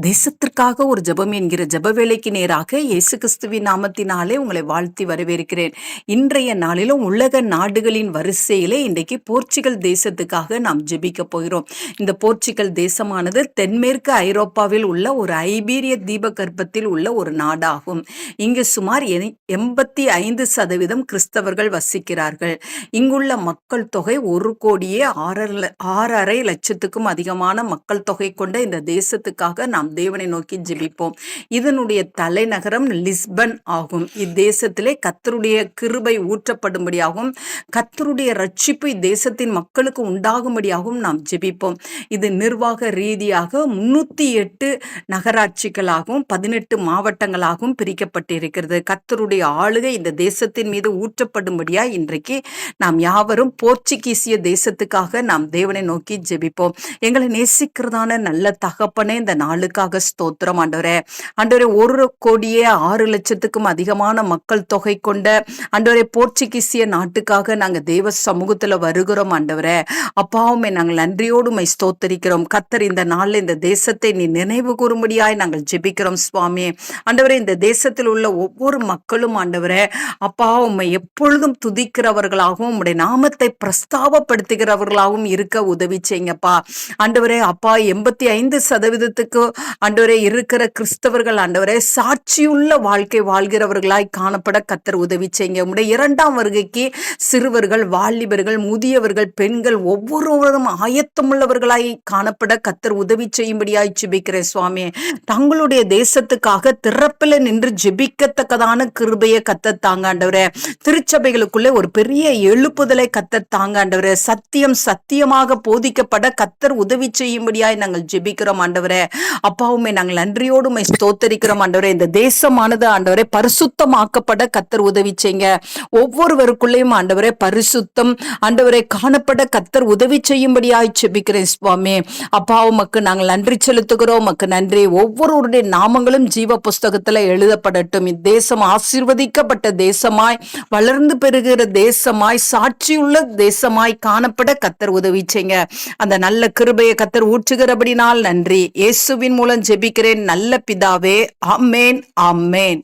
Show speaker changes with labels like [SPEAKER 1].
[SPEAKER 1] தேசத்திற்காக ஒரு ஜெபம் என்கிற ஜப வேலைக்கு நேராக இயேசு கிறிஸ்துவின் நாமத்தினாலே உங்களை வாழ்த்தி வரவேற்கிறேன். இன்றைய நாளிலும் உலக நாடுகளின் வரிசையிலே இன்றைக்கு போர்ச்சுகல் தேசத்துக்காக நாம் ஜெபிக்க போகிறோம். இந்த போர்ச்சுகல் தேசமானது தென்மேற்கு ஐரோப்பாவில் உள்ள ஒரு ஐபீரிய தீபகற்பத்தில் உள்ள ஒரு நாடாகும். இங்கு சுமார் எ- எண்பத்தி ஐந்து சதவீதம் கிறிஸ்தவர்கள் வசிக்கிறார்கள். இங்குள்ள மக்கள் தொகை ஒரு கோடியே ஆறரை ஆறரை லட்சத்துக்கும் அதிகமான மக்கள் தொகை கொண்ட இந்த தேசத்துக்காக நாம் நாம் தேவனை நோக்கி ஜெபிப்போம். இதனுடைய தலைநகரம் லிஸ்பன் ஆகும். இத்தேசத்திலே கத்தருடைய கிருபை ஊற்றப்படும்படியாகவும் கத்தருடைய ரட்சிப்பு இத்தேசத்தின் மக்களுக்கு உண்டாகும்படியாகவும் நாம் ஜெபிப்போம். இது நிர்வாக ரீதியாக முன்னூத்தி எட்டு நகராட்சிகளாகவும் பதினெட்டு மாவட்டங்களாகவும் பிரிக்கப்பட்டிருக்கிறது. கத்தருடைய ஆளுகை இந்த தேசத்தின் மீது ஊற்றப்படும்படியா இன்றைக்கு நாம் யாவரும் போர்ச்சுகீசிய தேசத்துக்காக நாம் தேவனை நோக்கி ஜெபிப்போம். எங்களை நேசிக்கிறதான நல்ல தகப்பனே இந்த நாளுக்கு நாளுக்காக ஸ்தோத்திரம் ஆண்டவரே? ஆண்டவரே ஒரு கோடியே ஆறு லட்சத்துக்கும் அதிகமான மக்கள் தொகை கொண்ட ஆண்டவரே போர்ச்சுகீசிய நாட்டுக்காக நாங்க தேவ சமூகத்துல வருகிறோம் ஆண்டவரே. அப்பாவுமே நாங்கள் நன்றியோடுமை ஸ்தோத்தரிக்கிறோம். கத்தர் இந்த நாளில் இந்த தேசத்தை நீ நினைவு கூறும்படியாய் நாங்கள் ஜெபிக்கிறோம் சுவாமி ஆண்டவரே இந்த தேசத்தில் உள்ள ஒவ்வொரு மக்களும் ஆண்டவரே அப்பா உண்மை எப்பொழுதும் துதிக்கிறவர்களாகவும் உடைய நாமத்தை பிரஸ்தாபப்படுத்துகிறவர்களாகவும் இருக்க உதவி செய்யுங்கப்பா. ஆண்டவரே அப்பா எண்பத்தி ஐந்து சதவீதத்துக்கு ஆண்டவரே இருக்கிற கிறிஸ்தவர்கள் ஆண்டவரே சாட்சியுள்ள வாழ்க்கை வாழ்கிறவர்களாய் காணப்பட கத்தர் உதவி செய்யுங்க. உடைய இரண்டாம் வருகைக்கு சிறுவர்கள் வாலிபர்கள் முதியவர்கள் பெண்கள் ஒவ்வொருவரும் ஆயத்தமுள்ளவர்களாய் காணப்பட கத்தர் உதவி செய்யும்படியாய் ஜெபிக்கிறேன் சுவாமி தங்களுடைய தேசத்துக்காக திறப்பில் நின்று ஜெபிக்கத்தக்கதான கிருபையை கத்த தாங்காண்டவரே திருச்சபைகளுக்குள்ளே ஒரு பெரிய எழுப்புதலை கத்த தாங்காண்டவரே சத்தியம் சத்தியமாக போதிக்கப்பட கத்தர் உதவி செய்யும்படியாய் நாங்கள் ஜெபிக்கிறோம் ஆண்டவரே. அப்பாவுமே நாங்கள் நன்றியோடுமை ஸ்தோத்தரிக்கிறோம் ஆண்டவரே. இந்த தேசமானது ஆண்டவரே பரிசுத்தமாக்கப்பட கத்தர் உதவி செய்யுங்க. ஒவ்வொருவருக்குள்ளேயும் ஆண்டவரே பரிசுத்தம் ஆண்டவரே காணப்பட கத்தர் உதவி செய்யும்படியாய் செபிக்கிறேன் சுவாமி. அப்பா உமக்கு நாங்கள் நன்றி செலுத்துகிறோம். உமக்கு நன்றி. ஒவ்வொருவருடைய நாமங்களும் ஜீவ புஸ்தகத்துல எழுதப்படட்டும். இத்தேசம் ஆசீர்வதிக்கப்பட்ட தேசமாய் வளர்ந்து பெறுகிற தேசமாய் சாட்சியுள்ள தேசமாய் காணப்பட கத்தர் உதவி செய்யுங்க. அந்த நல்ல கிருபையை கத்தர் ஊற்றுகிறபடினால் நன்றி. இயேசுவின் மூலம் ஜெபிக்கிறேன் நல்ல பிதாவே. Amen amen